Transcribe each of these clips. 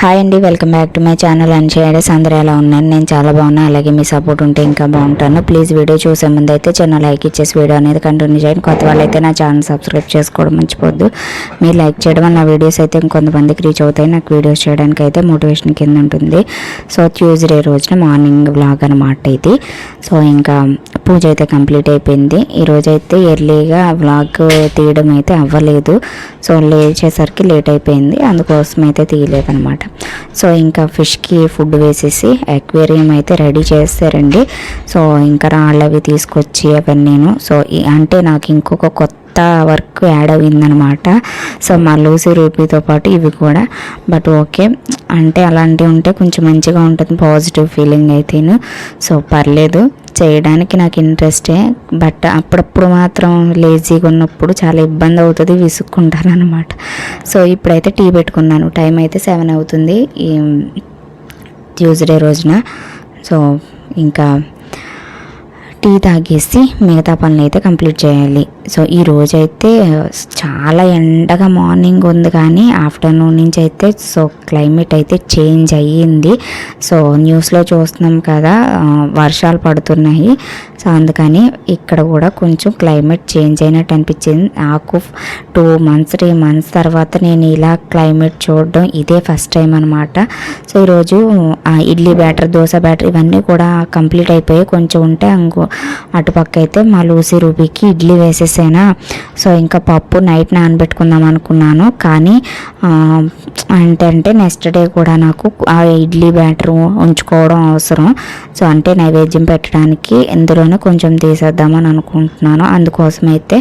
Hi అండి welcome back to my channel and shades అందరూ ఎలా ఉన్నారు? నేను చాలా బాగున్నాను అలాగే మీ సపోర్ట్ ఉంటే ఇంకా బాగుంటాను. ప్లీజ్ వీడియో చూసే ముందు అయితే చిన్న లైక్ ఇచ్చేసి వీడియో అనేది కంటిన్యూ చేయండి. కొత్త వాళ్ళైతే నా ఛానల్ సబ్స్క్రైబ్ చేసుకోవడం మర్చిపోద్దు మీరు లైక్ చేయడం వల్ల నా వీడియోస్ అయితే ఇంకొంతమందికి రీచ్ అవుతాయి. నాకు వీడియోస్ చేయడానికి అయితే మోటివేషన్ కింద ఉంటుంది. సో ట్యూస్డే రోజున మార్నింగ్ వ్లాగ్ అనమాట ఇది. సో ఇంకా పూజ అయితే కంప్లీట్ అయిపోయింది. ఈరోజు అయితే ఎర్లీగా వ్లాగ్ తీయడం అయితే అవ్వలేదు. సో లేచేసరికి లేట్ అయిపోయింది. అందుకోసం అయితే తీయలేదనమాట సో ఇంకా ఫిష్కి ఫుడ్ వేసేసి అక్వేరియం అయితే రెడీ చేస్తారండి. సో ఇంకా రాళ్ళవి తీసుకొచ్చి అవన్నీను. సో అంటే నాకు ఇంకొక కొత్త వర్క్ యాడ్ అయిందనమాట సో మా లూసీ రూపీతో పాటు ఇవి కూడా. But okay. అంటే అలాంటివి ఉంటే కొంచెం మంచిగా ఉంటుంది పాజిటివ్ ఫీలింగ్ అయితేను. సో పర్లేదు. చేయడానికి నాకు ఇంట్రెస్టే. బట్ అప్పుడప్పుడు మాత్రం లేజీగా ఉన్నప్పుడు చాలా ఇబ్బంది అవుతుంది విసుక్కుంటాను అనమాట సో ఇప్పుడైతే టీ పెట్టుకున్నాను. టైం అయితే సెవెన్ అవుతుంది ఈ ట్యూస్డే రోజున. సో ఇంకా టీ తాగేసి మిగతా పనులు అయితే కంప్లీట్ చేయాలి. సో ఈ రోజు అయితే చాలా ఎండగా మార్నింగ్ ఉంది కానీ ఆఫ్టర్నూన్ నుంచి అయితే సో క్లైమేట్ అయితే చేంజ్ అయ్యింది. సో న్యూస్లో చూస్తున్నాం కదా వర్షాలు పడుతున్నాయి. సో అందుకని ఇక్కడ కూడా కొంచెం క్లైమేట్ చేంజ్ అయినట్టు అనిపించింది. నాకు టూ మంత్స్ త్రీ మంత్స్ తర్వాత నేను ఇలా క్లైమేట్ చూడడం ఇదే ఫస్ట్ టైం అనమాట సో ఈరోజు ఆ ఇడ్లీ బ్యాటర్ దోశ బ్యాటర్ ఇవన్నీ కూడా కంప్లీట్ అయిపోయి కొంచెం ఉంటే ఇంకో అటుపక్క అయితే మా లూసీ రూబీకి ఇడ్లీ వేసేసానా? సో ఇంకా పప్పు నైట్ నానబెట్టుకుందాం అనుకున్నాను. కానీ ఏంటంటే అంటే అంటే నెక్స్ట్ డే కూడా నాకు ఆ ఇడ్లీ బ్యాటర్ ఉంచుకోవడం అవసరం. సో అంటే నైవేద్యం పెట్టడానికి ఇందులోనే కొంచెం తీసేద్దామని అనుకుంటున్నాను. అందుకోసం అయితే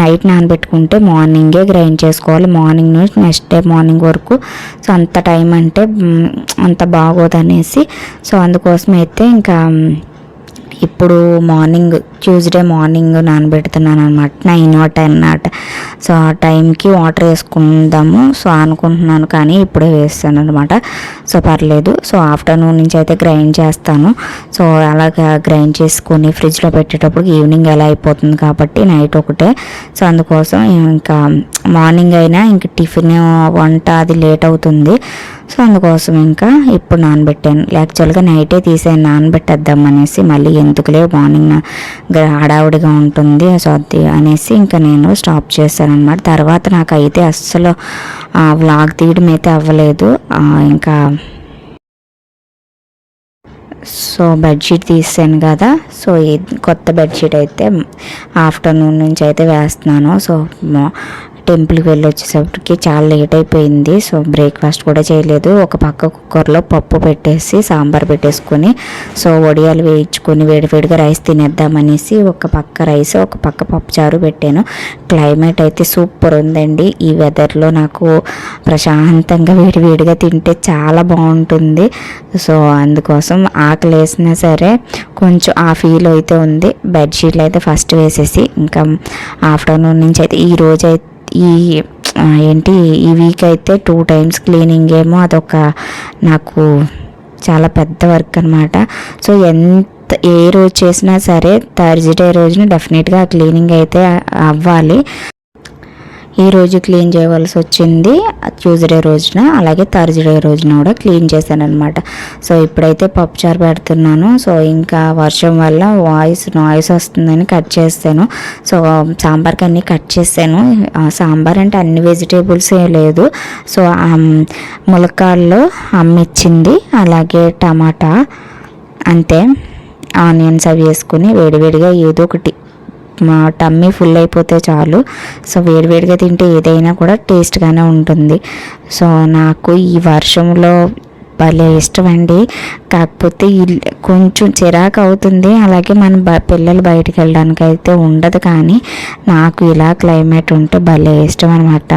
నైట్ నానబెట్టుకుంటే మార్నింగే గ్రైండ్ చేసుకోవాలి. మార్నింగ్ నుంచి నెక్స్ట్ డే మార్నింగ్ వరకు. సో అంత టైం అంటే అంత బాగోదనేసి. సో అందుకోసం అయితే ఇంకా ఇప్పుడు మార్నింగ్ ట్యూస్డే మార్నింగ్ నానబెడుతున్నాను అనమాట నైన్ ఆర్ టెన్ నాట్ సో ఆ టైంకి వాటర్ వేసుకుందాము. సో అనుకుంటున్నాను కానీ ఇప్పుడే వేస్తాను అనమాట సో పర్లేదు. సో ఆఫ్టర్నూన్ నుంచి అయితే గ్రైండ్ చేస్తాను. సో అలాగా గ్రైండ్ చేసుకొని ఫ్రిడ్జ్లో పెట్టేటప్పుడు ఈవినింగ్ ఎలా అయిపోతుంది కాబట్టి నైట్ ఒకటే. సో అందుకోసం ఇంకా మార్నింగ్ అయినా ఇంక టిఫిన్ వంట అది లేట్ అవుతుంది. సో అందుకోసం ఇంకా ఇప్పుడు నానబెట్టాను. యాక్చువల్గా నైటే తీసాను నానబెట్టేద్దాం అనేసి మళ్ళీ ఎందుకులే మార్నింగ్ హడావుడిగా ఉంటుంది. సో అది అనేసి ఇంకా నేను స్టాప్ చేశాను అనమాట తర్వాత నాకు అయితే అస్సలు వ్లాగ్ తీయడం అయితే అవ్వలేదు. ఇంకా సో బెడ్షీట్ తీసాను కదా. సో ఈ కొత్త బెడ్షీట్ అయితే ఆఫ్టర్నూన్ నుంచి అయితే వేస్తున్నాను. సో టెంపుల్కి వెళ్ళి వచ్చేసరికి చాలా లేట్ అయిపోయింది. సో బ్రేక్ఫాస్ట్ కూడా చేయలేదు. ఒక పక్క కుక్కర్లో పప్పు పెట్టేసి సాంబార్ పెట్టేసుకొని సో వడియాలు వేయించుకొని వేడివేడిగా రైస్ తినేద్దామనేసి ఒక పక్క రైస్ ఒక పక్క పప్పుచారు పెట్టాను. క్లైమేట్ అయితే సూపర్ ఉందండి. ఈ వెదర్లో నాకు ప్రశాంతంగా వేడివేడిగా తింటే చాలా బాగుంటుంది. సో అందుకోసం ఆకలి వేసినా సరే కొంచెం ఆ ఫీల్ అయితే ఉంది. బెడ్షీట్లు అయితే ఫస్ట్ వేసేసి ఇంకా ఆఫ్టర్నూన్ నుంచి అయితే ఈ రోజు అయితే ఈ ఏంటి ఈ వీక్ అయితే టూ టైమ్స్ క్లీనింగ్ ఏమో అదొక నాకు చాలా పెద్ద వర్క్ అనమాట సో ఎంత ఏ రోజు చేసినా సరే థర్స్డే రోజున డెఫినెట్గా క్లీనింగ్ అయితే అవ్వాలి. ఈరోజు క్లీన్ చేయవలసి వచ్చింది ట్యూస్డే రోజున అలాగే థర్స్డే రోజున కూడా క్లీన్ చేశాను అనమాట సో ఇప్పుడైతే పప్పుచారు పెడుతున్నాను. సో ఇంకా వర్షం వల్ల వాయిస్ నాయిస్ వస్తుందని కట్ చేస్తాను. సో సాంబార్కి అన్నీ కట్ చేశాను సాంబార్ అంటే అన్ని వెజిటేబుల్స్ ఏ లేదు. సో ఆ, ములక్కాడలో అలాగే టమాటా అంతే ఆనియన్స్ అవి వేసుకుని వేడివేడిగా ఏదో ఒకటి మా టమ్మీ ఫుల్ అయిపోతే చాలు. సో వేడివేడిగా తింటే ఏదైనా కూడా టేస్ట్గానే ఉంటుంది. సో నాకు ఈ వర్షంలో భలే ఇష్టం అండి. కాకపోతే కొంచెం చిరాకు అవుతుంది. అలాగే మన బ పిల్లలు బయటికి వెళ్ళడానికి అయితే ఉండదు కానీ నాకు ఇలా క్లైమేట్ ఉంటే భలే ఇష్టం అనమాట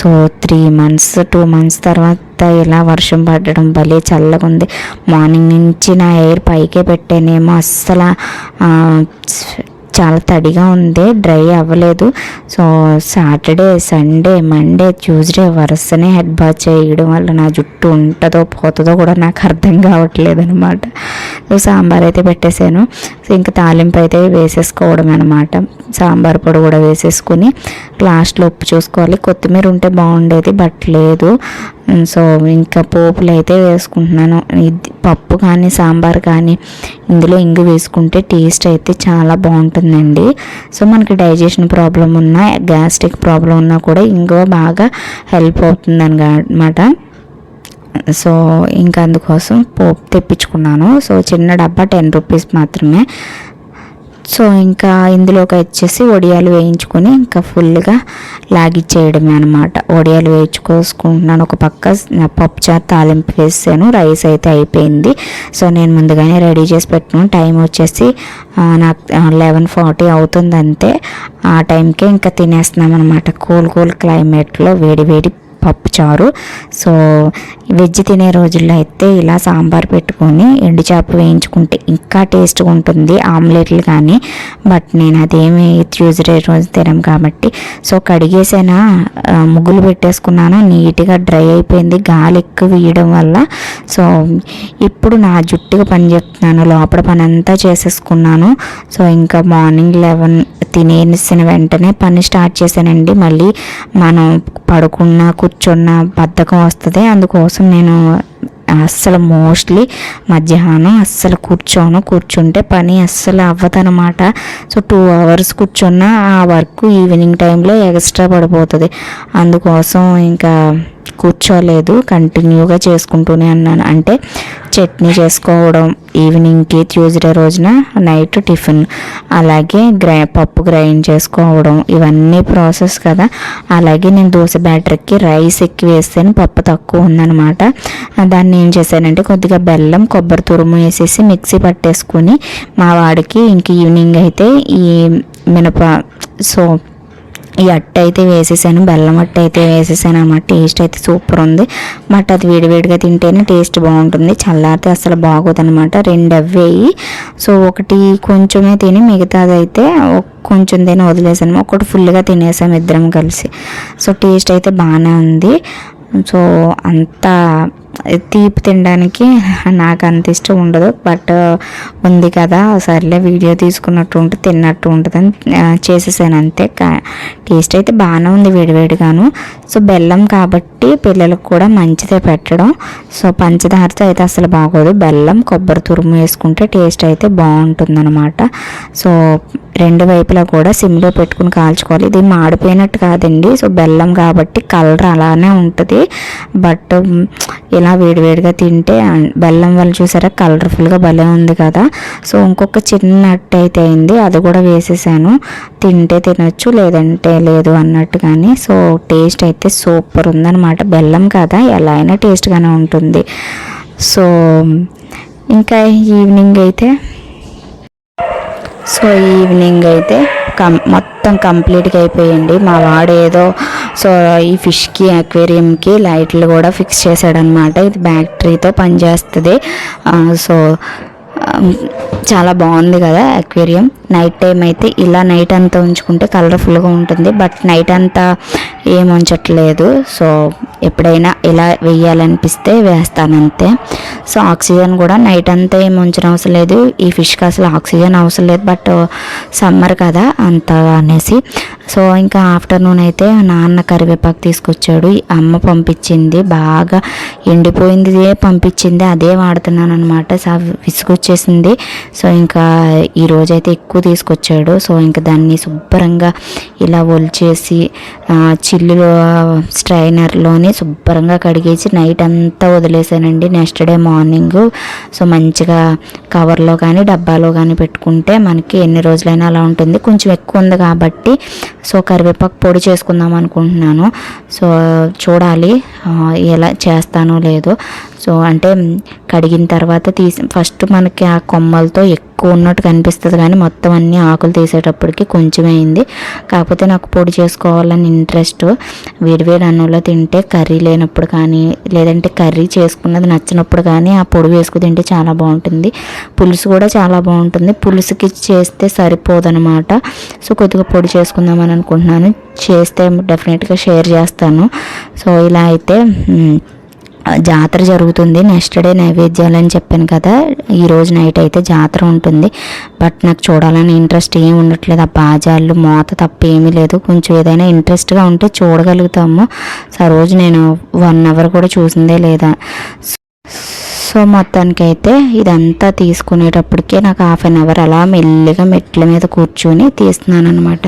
so three months two months తర్వాత ఇలా వర్షం పడడం భలే చల్లగా ఉంది. మార్నింగ్ నుంచి నా ఎయిర్ పైకే పెట్టానేమో అస్సలు చాలా తడిగా ఉంది డ్రై అవ్వలేదు. So Saturday Sunday Monday Tuesday వరుసనే head bath చేయడం వల్ల నా జుట్టు ఉంటుందో పోతుందో కూడా నాకు అర్థం కావట్లేదు అనమాట సో సాంబార్ అయితే పెట్టేశాను. సో ఇంకా తాలింపు అయితే వేసేసుకోవడం అనమాట సాంబార్ పొడి కూడా వేసేసుకుని లాస్ట్లో ఉప్పు చూసుకోవాలి. కొత్తిమీర ఉంటే బాగుండేది బట్ లేదు. సో ఇంకా పోపులు అయితే వేసుకుంటున్నాను. ఇది పప్పు కానీ సాంబార్ కానీ ఇందులో ఇంగు వేసుకుంటే టేస్ట్ అయితే చాలా బాగుంటుందండి. సో మనకి డైజెషన్ ప్రాబ్లం ఉన్నా గ్యాస్ట్రిక్ ప్రాబ్లం ఉన్నా కూడా ఇంగువ బాగా హెల్ప్ అవుతుంది అనమాట సో ఇంకా అందుకోసం పోపు తెప్పించుకున్నాను. సో చిన్న డబ్బా టెన్ రూపీస్ మాత్రమే. సో ఇంకా ఇందులోకి వచ్చేసి వడియాలు వేయించుకొని ఇంకా ఫుల్గా లాగిచ్చేయడమే అనమాట వడియాలు వేయించుకోసుకుంటున్నాను. ఒక పక్క పప్పు చారు తాలింపు వేసాను. రైస్ అయితే అయిపోయింది. సో నేను ముందుగానే రెడీ చేసి పెట్టిన టైం వచ్చేసి నాకు లెవెన్ ఫార్టీ అవుతుంది అంతే ఆ టైంకే ఇంకా తినేస్తున్నాం అనమాట కూల్ కూల్ క్లైమేట్లో వేడి వేడి పప్పు చారు సో వెజ్ తినే రోజుల్లో అయితే ఇలా సాంబార్ పెట్టుకొని ఎండు చేప వేయించుకుంటే ఇంకా టేస్ట్గా ఉంటుంది ఆమ్లెట్లు కానీ. బట్ నేను అదేమి ట్యూస్డే రోజు తినం కాబట్టి. సో కడిగేసైనా ముగ్గులు పెట్టేసుకున్నాను. నీట్గా డ్రై అయిపోయింది గాలి ఎక్కువ వేయడం వల్ల. సో ఇప్పుడు నా జుట్టుగా పని చెప్తున్నాను లోపల పని అంతా చేసేసుకున్నాను. సో ఇంకా మార్నింగ్ లెవెన్ తినేసిన వెంటనే పని స్టార్ట్ చేశానండి. మళ్ళీ మనం పడుకున్న కూర్చున్న బద్ధకం వస్తుంది. అందుకోసం నేను అస్సలు మోస్ట్లీ మధ్యాహ్నం అస్సలు కూర్చోను. కూర్చుంటే పని అస్సలు అవ్వదనమాట సో టూ అవర్స్ కూర్చున్నా ఆ వర్క్ ఈవినింగ్ టైంలో ఎక్స్ట్రా పడిపోతుంది. అందుకోసం ఇంకా కూర్చోలేదు కంటిన్యూగా చేసుకుంటూనే అన్నాను అంటే చట్నీ చేసుకోవడం ఈవినింగ్కి ట్యూస్డే రోజున నైట్ టిఫిన్ అలాగే గ్రై పప్పు గ్రైండ్ చేసుకోవడం ఇవన్నీ ప్రాసెస్ కదా. అలాగే నేను దోశ బ్యాటర్కి రైస్ ఎక్కువ వేస్తేనే పప్పు తక్కువ ఉందనమాట దాన్ని ఏం చేశానంటే కొద్దిగా బెల్లం కొబ్బరి తురుము వేసేసి మిక్సీ పట్టేసుకొని మా వాడికి ఇంక ఈవినింగ్ అయితే ఈ మినప సో ఈ అట్ట అయితే వేసేసాను బెల్లం అట్ట అయితే వేసేసాను అన్నమాట టేస్ట్ అయితే సూపర్ ఉంది. బట్ అది వేడివేడిగా తింటేనే టేస్ట్ బాగుంటుంది. చల్లారితే అసలు బాగోదు అనమాట రెండు అవ్వేయి. సో ఒకటి కొంచెమే తిని మిగతాది అయితే కొంచెం తిని వదిలేసాను. ఒకటి ఫుల్గా తినేసాము ఇద్దరం కలిసి. సో టేస్ట్ అయితే బాగానే ఉంది. సో అంత తీపి తినడానికి నాకు అంత ఇష్టం ఉండదు. బట్ ఉంది కదా సర్లే వీడియో తీసుకున్నట్టు ఉంటుంది తిన్నట్టు ఉంటుందని చేసేసాను అంతే. టేస్ట్ అయితే బాగానే ఉంది వేడివేడిగాను. సో బెల్లం కాబట్టి పిల్లలకు కూడా మంచిదే పెట్టడం. సో పంచదారతో అయితే అసలు బాగోదు. బెల్లం కొబ్బరి తురుము వేసుకుంటే టేస్ట్ అయితే బాగుంటుంది అనమాట సో రెండు వైపులా కూడా సిమ్లో పెట్టుకుని కాల్చుకోవాలి. ఇది మాడిపోయినట్టు కాదండి. సో బెల్లం కాబట్టి కలర్ అలానే ఉంటుంది. బట్ ఇలా వేడివేడిగా తింటే బెల్లం వల్ల చూసారా కలర్ఫుల్గా భలే ఉంది కదా. సో ఇంకొక చిన్న నట్టు అయితే అయింది. అది కూడా వేసేసాను. తింటే తినొచ్చు లేదంటే లేదు అన్నట్టు కానీ. సో టేస్ట్ అయితే సూపర్ ఉందన్నమాట. బెల్లం కదా ఎలా అయినా టేస్ట్గానే ఉంటుంది. సో ఇంకా ఈవినింగ్ అయితే సో ఈవినింగ్ అయితే కం మొత్తం కంప్లీట్గా అయిపోయింది. మా వాడు ఏదో సో ఈ ఫిష్కి అక్వేరియంకి లైట్లు కూడా ఫిక్స్ చేశాడనమాట ఇది బ్యాటరీతో పనిచేస్తుంది. సో చాలా బాగుంది కదా అక్వేరియం. నైట్ టైం అయితే ఇలా నైట్ అంతా ఉంచుకుంటే కలర్ఫుల్గా ఉంటుంది. బట్ నైట్ అంతా ఏం ఉంచట్లేదు. సో ఎప్పుడైనా ఇలా వేయాలనిపిస్తే వేస్తానంతే సో ఆక్సిజన్ కూడా నైట్ అంతా ఏం ఉంచిన అవసరం లేదు. ఈ ఫిష్కి అసలు ఆక్సిజన్ అవసరం లేదు. బట్ సమ్మర్ కదా అంత అనేసి. సో ఇంకా ఆఫ్టర్నూన్ అయితే నాన్న కరివేపాకు తీసుకొచ్చాడు. అమ్మ పంపించింది. బాగా ఎండిపోయింది పంపించింది అదే వాడుతున్నాను అనమాట సో విసుగొచ్చేసింది. సో ఇంకా ఈరోజైతే ఎక్కువ తీసుకొచ్చాడు. సో ఇంకా దాన్ని శుభ్రంగా ఇలా ఒలిచేసి చిల్లులో స్ట్రైనర్లోని శుభ్రంగా కడిగేసి నైట్ అంతా వదిలేసానండి. Next day morning. సో మంచిగా కవర్లో కానీ డబ్బాలో కానీ పెట్టుకుంటే మనకి ఎన్ని రోజులైనా అలా ఉంటుంది. కొంచెం ఎక్కువ ఉంది కాబట్టి సో కరివేపాకు పొడి చేసుకుందాం అనుకుంటున్నాను. సో చూడాలి ఎలా చేస్తానో లేదో. సో అంటే కడిగిన తర్వాత తీసి ఫస్ట్ మనకి ఆ కొమ్మలతో ఎక్కువ ఉన్నట్టు కనిపిస్తుంది కానీ మొత్తం అన్ని ఆకులు తీసేటప్పటికి కొంచెం అయింది కాకపోతే నాకు పొడి చేసుకోవాలని ఇంట్రెస్ట్. వేడివేడి అన్నంలో తింటే కర్రీ లేనప్పుడు కానీ లేదంటే కర్రీ చేసుకున్నది నచ్చినప్పుడు కానీ ఆ పొడి వేసుకు తింటే చాలా బాగుంటుంది. పులుసు కూడా చాలా బాగుంటుంది. పులుసుకి చేస్తే సరిపోదనమాట సో కొద్దిగా పొడి చేసుకుందామని అనుకుంటున్నాను. చేస్తే డెఫినెట్గా షేర్ చేస్తాను. సో ఇలా అయితే జాతర జరుగుతుంది. నెక్స్ట్ డే నైవేద్యాలు అని చెప్పాను కదా. ఈరోజు నైట్ అయితే జాతర ఉంటుంది. బట్ నాకు చూడాలని ఇంట్రెస్ట్ ఏం ఉండట్లేదు. ఆ బాజాలు మోత తప్ప ఏమీ లేదు. కొంచెం ఏదైనా ఇంట్రెస్ట్గా ఉంటే చూడగలుగుతాము. సో ఆ రోజు నేను వన్ అవర్ కూడా చూసిందే లేదా. సో మొత్తానికి అయితే ఇదంతా తీసుకునేటప్పటికే నాకు హాఫ్ అన్ అవర్ అలా మెల్లిగా మెట్ల మీద కూర్చొని తీస్తున్నాను అనమాట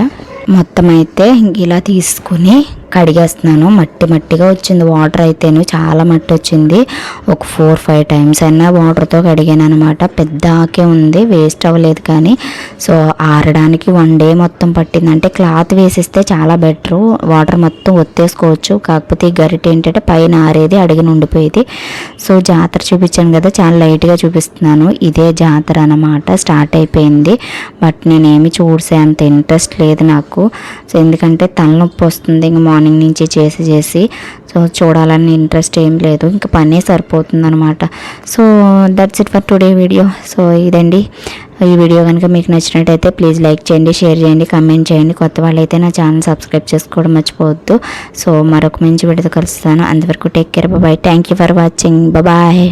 మొత్తం అయితే ఇలా తీసుకుని కడిగేస్తున్నాను. మట్టి మట్టిగా వచ్చింది. వాటర్ అయితేను చాలా మట్టి వచ్చింది. ఒక ఫోర్ ఫైవ్ టైమ్స్ అయినా వాటర్తో కడిగాను అనమాట పెద్ద ఆకే ఉంది. వేస్ట్ అవ్వలేదు కానీ. సో ఆరడానికి వన్ డే మొత్తం పట్టింది. అంటే క్లాత్ వేసిస్తే చాలా బెటరు. వాటర్ మొత్తం ఒత్తేసుకోవచ్చు. కాకపోతే ఈ గరిట ఏంటంటే పైన ఆరేది అడిగిన ఉండిపోయేది సో జాతర చూపించాను కదా. చాలా లైట్గా చూపిస్తున్నాను. ఇదే జాతర అనమాట స్టార్ట్ అయిపోయింది. బట్ నేనేమి చూసే అంత ఇంట్రెస్ట్ లేదు నాకు. సో ఎందుకంటే తలనొప్పి వస్తుంది. ఇంక మార్నింగ్ నుంచి చేసి చేసి సో చూడాలని ఇంట్రెస్ట్ ఏం లేదు. ఇంకా పనే సరిపోతుంది అనమాట so that's it for today video so ఇదండి. ఈ వీడియో కనుక మీకు నచ్చినట్టయితే ప్లీజ్ లైక్ చేయండి షేర్ చేయండి కమెంట్ చేయండి. కొత్త వాళ్ళైతే నా ఛానల్ సబ్స్క్రైబ్ చేసుకోవడం మర్చిపోవద్దు. సో మరొక మంచి వీడియో కలుస్తాను. అంతవరకు take care bye thank you for watching bye